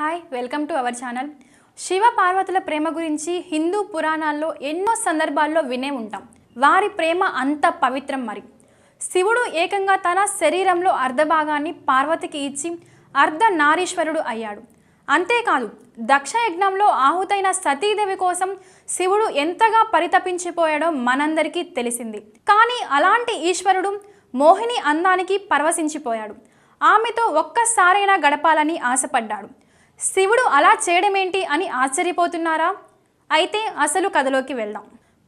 Hi welcome to our channel Shiva పార్వతుల ప్రేమ గురించి హిందూ పురాణాల్లో ఎన్నో సందర్భాల్లో వినే ఉంటాం. వారి ప్రేమ అంత పవిత్రం మరి. శివుడు ఏకంగా తన శరీరంలో అర్ధభాగాన్ని పార్వతికి ఇచ్చి అర్ధ నారీశ్వరుడు అయ్యాడు. అంతేకాదు దక్ష యజ్ఞంలో ఆహుతైన సతీదేవి కోసం శివుడు ఎంతగా పరితపించిపోయాడో మనందరికీ తెలిసింది. కానీ అలాంటి ఈశ్వరుడు మోహిని అందానికి పరవశించిపోయాడు. ఆమెతో ఒక్కసారైనా గడపాలని ఆశపడ్డాడు. శివుడు అలా చేయడమేంటి అని ఆశ్చర్యపోతున్నారా? అయితే అసలు కథలోకి వెళ్దాం.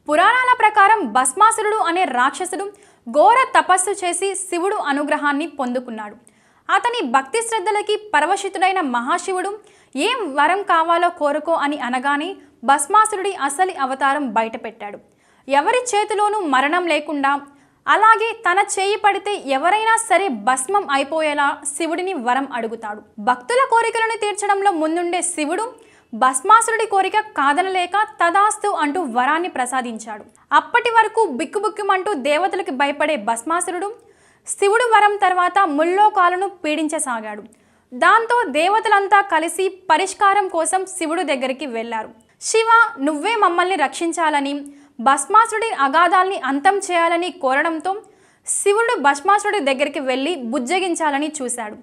పురాణాల ప్రకారం భస్మాసురుడు అనే రాక్షసుడు ఘోర తపస్సు చేసి శివుడు అనుగ్రహాన్ని పొందుకున్నాడు. అతని భక్తి శ్రద్ధలకి పరవశితుడైన మహాశివుడు ఏం వరం కావాలో కోరుకో అని అనగానే భస్మాసురుడి అసలి అవతారం బయటపెట్టాడు. ఎవరి చేతిలోనూ మరణం లేకుండా అలాగే తన చేయి పడితే ఎవరైనా సరే భస్మం అయిపోయేలా శివుడిని వరం అడుగుతాడు. భక్తుల కోరికలను తీర్చడంలో ముందుండే శివుడు భస్మాసురుడి కోరిక కాదనలేక తదాస్తు అంటూ వరాన్ని ప్రసాదించాడు. అప్పటి వరకు బిక్కుబుక్కుమంటూ దేవతలకు భయపడే భస్మాసురుడు శివుడు వరం తర్వాత ముల్లోకాలను పీడించసాగాడు. దాంతో దేవతలంతా కలిసి పరిష్కారం కోసం శివుడు దగ్గరికి వెళ్ళారు శివ నువ్వే మమ్మల్ని రక్షించాలని భస్మాసుడి అగాధాల్ని అంతం చేయాలని కోరడంతో శివుడు భస్మాసుడి దగ్గరికి వెళ్ళి బుజ్జగించాలని చూశాడు.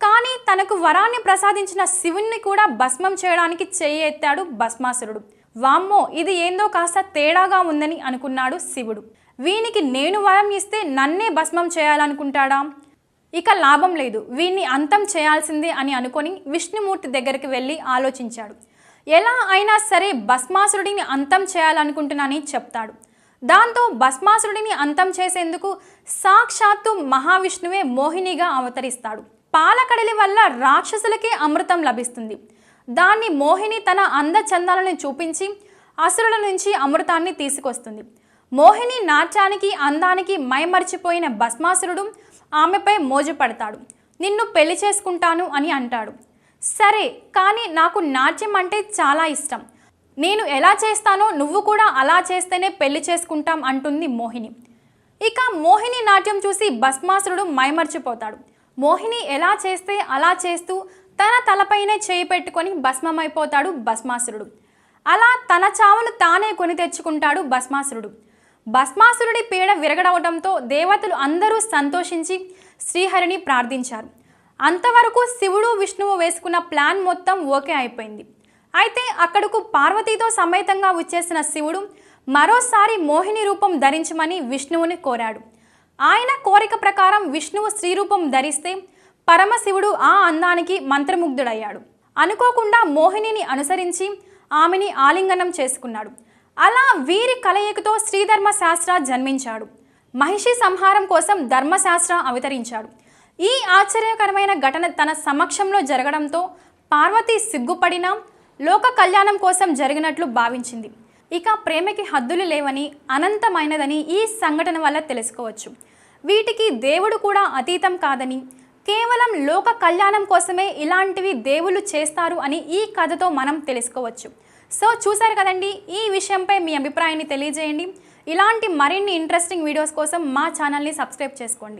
కానీ తనకు వరాన్ని ప్రసాదించిన శివుణ్ణి కూడా భస్మం చేయడానికి చెయ్యి ఎత్తాడు భస్మాసురుడు. వామ్మో ఇది ఏందో కాస్త తేడాగా ఉందని అనుకున్నాడు శివుడు. వీనికి నేను వరం ఇస్తే నన్నే భస్మం చేయాలనుకుంటాడా? ఇక లాభం లేదు. వీణ్ణి అంతం చేయాల్సిందే అని అనుకొని విష్ణుమూర్తి దగ్గరికి వెళ్ళి ఆలోచించాడు. ఎలా అయినా సరే భస్మాసురుడిని అంతం చేయాలనుకుంటున్నానని చెప్తాడు. దాంతో భస్మాసురుడిని అంతం చేసేందుకు సాక్షాత్తు మహావిష్ణువే మోహినిగా అవతరిస్తాడు. పాలకడలి వల్ల రాక్షసులకే అమృతం లభిస్తుంది. దాన్ని మోహిని తన అందచందాలను చూపించి అసురుల నుంచి అమృతాన్ని తీసుకొస్తుంది. మోహిని నాట్యానికి అందానికి మైమరిచిపోయిన భస్మాసురుడు ఆమెపై మోజుపడతాడు. నిన్ను పెళ్ళి చేసుకుంటాను అని అంటాడు. సరే కానీ నాకు నాట్యం అంటే చాలా ఇష్టం. నేను ఎలా చేస్తానో నువ్వు కూడా అలా చేస్తేనే పెళ్ళి చేసుకుంటాం అంటుంది మోహిని. ఇక మోహిని నాట్యం చూసి భస్మాసురుడు మైమర్చిపోతాడు. మోహిని ఎలా చేస్తే అలా చేస్తూ తన తలపైనే చేయి పెట్టుకొని భస్మమైపోతాడు భస్మాసురుడు. అలా తన చావును తానే కొని తెచ్చుకుంటాడు భస్మాసురుడు. భస్మాసురుడి పీడ విరగడవడంతో దేవతలు అందరూ సంతోషించి శ్రీహరిని ప్రార్థించారు. అంతవరకు శివుడు విష్ణువు వేసుకున్న ప్లాన్ మొత్తం ఓకే అయిపోయింది. అయితే అక్కడకు పార్వతీతో సమేతంగా వచ్చేసిన శివుడు మరోసారి మోహిని రూపం ధరించమని విష్ణువుని కోరాడు. ఆయన కోరిక ప్రకారం విష్ణువు స్త్రీ రూపం ధరిస్తే పరమశివుడు ఆ అందానికి మంత్రముగ్ధుడయ్యాడు. అనుకోకుండా మోహినిని అనుసరించి ఆమెని ఆలింగనం చేసుకున్నాడు. అలా వీరి కలయికతో శ్రీధర్మ శాస్త్ర జన్మించాడు. మహిషి సంహారం కోసం ధర్మశాస్త్ర అవతరించాడు. ఈ ఆశ్చర్యకరమైన ఘటన తన సమక్షంలో జరగడంతో పార్వతి సిగ్గుపడిన లోక కళ్యాణం కోసం జరిగినట్లు భావించింది. ఇక ప్రేమకి హద్దులు లేవని అనంతమైనదని ఈ సంఘటన వల్ల తెలుసుకోవచ్చు. వీటికి దేవుడు కూడా అతీతం కాదని కేవలం లోక కళ్యాణం కోసమే ఇలాంటివి దేవుళ్ళు చేస్తారు అని ఈ కథతో మనం తెలుసుకోవచ్చు. సో చూసారు కదండి ఈ విషయంపై మీ అభిప్రాయాన్ని తెలియజేయండి. ఇలాంటి మరిన్ని ఇంట్రెస్టింగ్ వీడియోస్ కోసం మా ఛానల్ని సబ్స్క్రైబ్ చేసుకోండి.